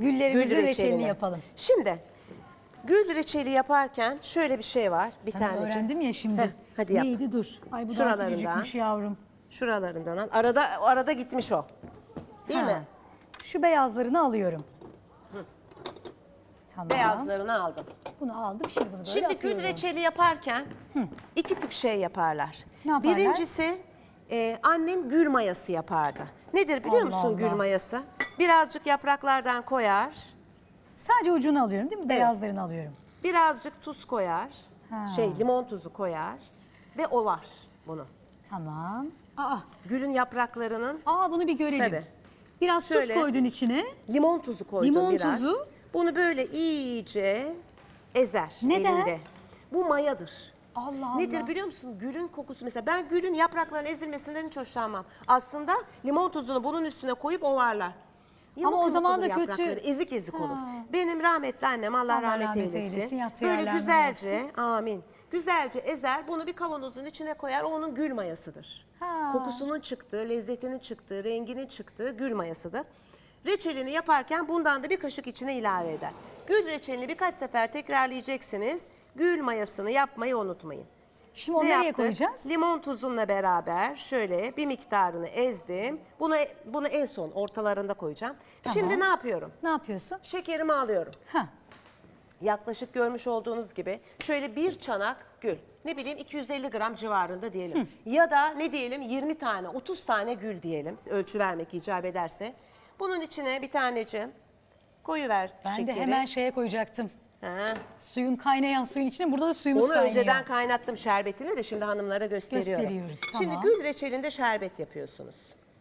Güllerimizin Gül reçelini reçelini. yapalım. Şimdi gül reçeli yaparken şöyle bir şey var. Bir Sen tanecik. öğrendim ya şimdi. Heh, hadi yap. Neydi dur. Ay bu da Şuralarından. küçücükmüş yavrum. Şuralarından al. Arada arada gitmiş o. Değil Ha. mi? Şu beyazlarını alıyorum. Tamam. Beyazlarını aldım. Bunu aldım şimdi bunu böyle Şimdi atıyorum. gül reçeli yaparken iki tip şey yaparlar. Ne yaparlar? Birincisi e, annem gül mayası yapardı. Nedir biliyor Allah musun gül Allah. mayası? Birazcık yapraklardan koyar, Sadece ucunu alıyorum değil mi? Beyazlarını alıyorum. birazcık tuz koyar, Ha. şey limon tuzu koyar ve ovar bunu. Tamam. Aa, Gülün yapraklarının aa bunu bir görelim. Tabii. Biraz Şöyle. tuz koydun içine. limon tuzu koydum Limon biraz. tuzu. Bunu böyle iyice ezer Neden? elinde. Bu mayadır. Allah Allah. Nedir biliyor musun? Gülün kokusu mesela. Ben gülün yapraklarının ezilmesinden hiç hoşlanmam. Aslında limon tuzunu bunun üstüne koyup ovarlar. Yamuk Ama o zaman olur da kötü. yaprakları, Ezik ezik olur. Benim rahmetli annem Allah, Allah rahmet, rahmet eylesin. eylesin, yattığı Böyle yerlerden güzelce, amin. Güzelce ezer, bunu bir kavanozun içine koyar. O onun gül mayasıdır. Ha. Kokusunun çıktığı, lezzetinin çıktığı, renginin çıktığı gül mayasıdır. Reçelini yaparken bundan da bir kaşık içine ilave eder. Gül reçelini birkaç sefer tekrarlayacaksınız. Gül mayasını yapmayı unutmayın. Şimdi onu Ne nereye yaptık? koyacağız? Limon tuzunla beraber şöyle bir miktarını ezdim. Bunu bunu en son ortalarında koyacağım. Şimdi ne yapıyorum? Ne yapıyorsun? Şekerimi alıyorum. Ha. Yaklaşık görmüş olduğunuz gibi şöyle bir çanak gül. Ne bileyim 250 gram civarında diyelim. Ya da ne diyelim 20 tane 30 tane gül diyelim. Ölçü vermek icap ederse. Bunun içine bir taneciğim koyuver Ben şekeri. de hemen şeye koyacaktım. Ha. Suyun kaynayan suyun içine burada da suyumuz Onu kaynıyor. önceden kaynattım şerbetini de şimdi hanımlara gösteriyorum. Gösteriyoruz, Şimdi tamam. gül reçelinde şerbet yapıyorsunuz.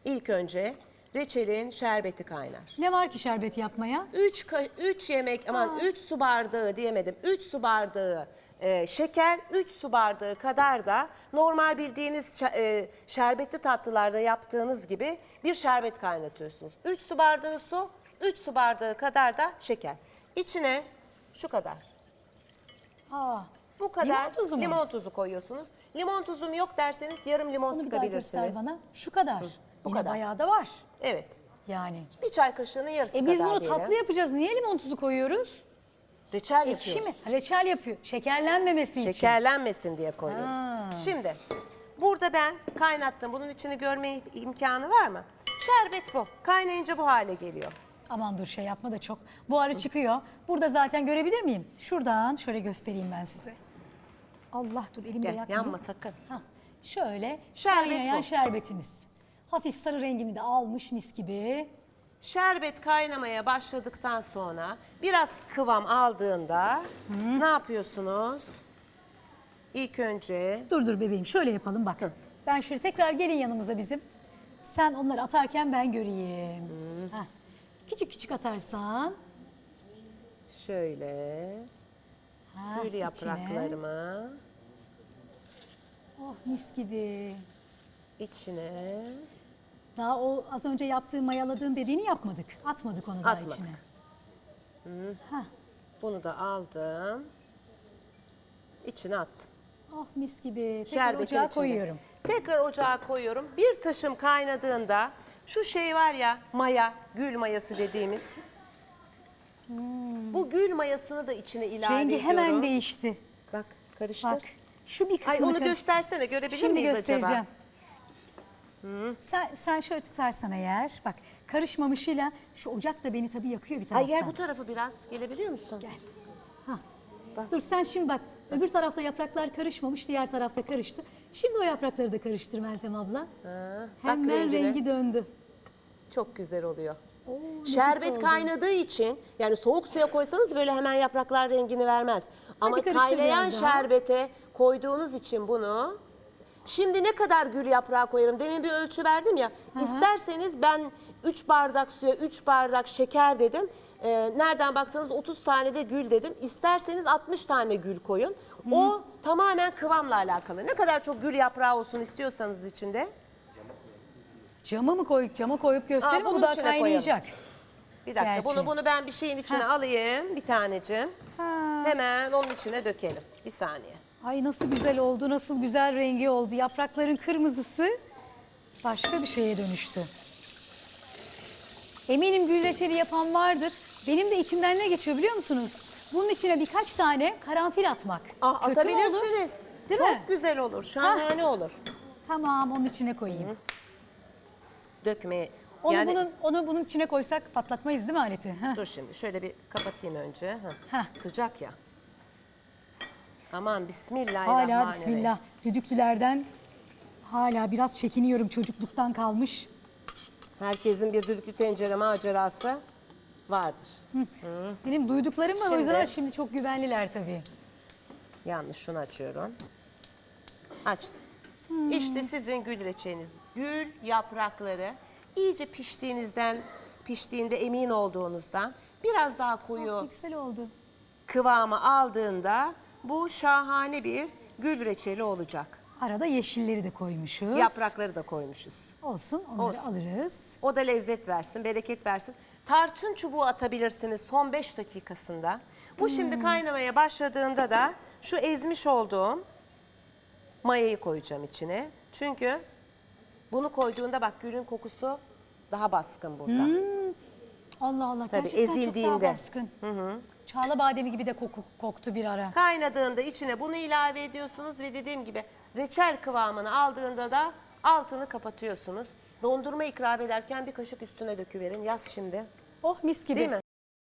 İlk önce reçelin şerbeti kaynar. Ne var ki şerbet yapmaya? 3 3 yemek aman 3 su bardağı diyemedim. 3 su bardağı e, şeker, 3 su bardağı kadar da normal bildiğiniz e, şerbetli tatlılarda yaptığınız gibi bir şerbet kaynatıyorsunuz. 3 su bardağı su, 3 su bardağı kadar da şeker. İçine şu kadar. Aa, Bu kadar Limon tuzu mu? limon tuzu koyuyorsunuz. Limon tuzum yok derseniz yarım limon bunu bir daha göster sıkabilirsiniz. bana. Şu kadar. bu Yine kadar. bayağı da var. Evet. Yani. Bir çay kaşığının yarısı E kadar biz bunu diyelim. tatlı yapacağız. Niye limon tuzu koyuyoruz? Reçel Ekşi yapıyoruz. mi? Ha, Reçel yapıyor. Şekerlenmemesi için. Şekerlenmesin diye koyuyoruz. Ha. Şimdi burada ben kaynattım. Bunun içini görme imkanı var mı? Şerbet bu. Kaynayınca bu hale geliyor. Aman dur şey yapma da çok. Buharı çıkıyor. Burada zaten görebilir miyim? Şuradan şöyle göstereyim ben size. Allah dur elimde Gel yakmıyor. yanma sakın. Hah, şöyle Şerbet kaynayan bu. şerbetimiz. Hafif sarı rengini de almış mis gibi. Şerbet kaynamaya başladıktan sonra biraz kıvam aldığında ne yapıyorsunuz? İlk önce Dur dur bebeğim şöyle yapalım bak. Ben şöyle tekrar gelin yanımıza bizim. Sen onları atarken ben göreyim. Heh. Küçük küçük atarsan. şöyle Ha, gül içine. yapraklarımı Oh mis gibi. içine Daha o az önce yaptığın mayaladığın dediğini yapmadık. Atmadık onu daha Atmadık. içine. Hah, bunu da aldım. İçine attım. oh mis gibi. Tekrar Şerbetin ocağa içinde. koyuyorum. Tekrar ocağa koyuyorum. Bir taşım kaynadığında şu şey var ya maya, gül mayası dediğimiz. Bu gül mayasını da içine ilave. Rengi ediyorum. hemen değişti. Bak karıştır. Bak şu bir kısmını Ay onu karıştır. göstersene görebilir Şimdi miyiz göstereceğim. acaba? Sen, sen şöyle tutarsan eğer bak karışmamışıyla şu ocak da beni tabii yakıyor bir Ay taraftan. gel bu tarafa biraz gelebiliyor musun? Gel. Ha. Dur sen şimdi bak öbür tarafta yapraklar karışmamış diğer tarafta karıştı. Şimdi o yaprakları da karıştır Meltem abla. Bak Hemen rengine. rengi döndü. Çok güzel oluyor. Oo, Şerbet kaynadığı için yani soğuk suya koysanız böyle hemen yapraklar rengini vermez. Ama karıştır kaynayan biraz daha. şerbete koyduğunuz için bunu Şimdi ne kadar gül yaprağı koyarım? Demin bir ölçü verdim ya. İsterseniz ben 3 bardak suya 3 bardak şeker dedim. Ee, nereden baksanız 30 tane de gül dedim. İsterseniz 60 tane gül koyun. O tamamen kıvamla alakalı. Ne kadar çok gül yaprağı olsun istiyorsanız içinde. Cama mı koyup cama koyup gösterelim Aa, bu da içine kaynayacak. Bir dakika Gerçi. bunu bunu ben bir şeyin içine Ha. alayım bir tanecim. Ha. Hemen onun içine dökelim. Bir saniye. Ay nasıl güzel oldu, nasıl güzel rengi oldu. Yaprakların kırmızısı başka bir şeye dönüştü. Eminim gül reçeli yapan vardır. Benim de içimden ne geçiyor biliyor musunuz? Bunun içine birkaç tane karanfil atmak. Ah, Kötü mü olur? atabilirsiniz. Değil Çok mi? güzel olur. Şahane olur. Tamam onun içine koyayım. Dökmeye. Onu yani bunun onu bunun içine koysak patlatmayız değil mi aleti? Heh. dur şimdi şöyle bir kapatayım önce. Heh. Sıcak ya. Aman bismillahirrahmanirrahim. Hala bismillah. Düdüklülerden hala biraz çekiniyorum çocukluktan kalmış. Herkesin bir düdüklü tencere macerası vardır. Benim duyduklarım var o Şimdi- yüzden şimdi çok güvenliler tabii. Yanlış şunu açıyorum. Açtım. Hmm. İşte sizin gül reçeliniz. Gül yaprakları iyice piştiğinizden, piştiğinde emin olduğunuzdan biraz daha koyu Yüksel oldu. kıvamı aldığında bu şahane bir gül reçeli olacak. Arada yeşilleri de koymuşuz. Yaprakları da koymuşuz. Olsun onları Olsun. alırız. O da lezzet versin, bereket versin. Tarçın çubuğu atabilirsiniz son 5 dakikasında. Bu Hmm. şimdi kaynamaya başladığında da şu ezmiş olduğum mayayı koyacağım içine. Çünkü bunu koyduğunda bak gülün kokusu daha baskın burada. Allah Allah Tabii, gerçekten çok ezildiğinde. daha baskın. Çağla bademi gibi de koku, koktu bir ara. Kaynadığında içine bunu ilave ediyorsunuz ve dediğim gibi reçel kıvamını aldığında da altını kapatıyorsunuz. Dondurma ikram ederken bir kaşık üstüne döküverin. Yaz şimdi. Oh mis gibi. Değil mi?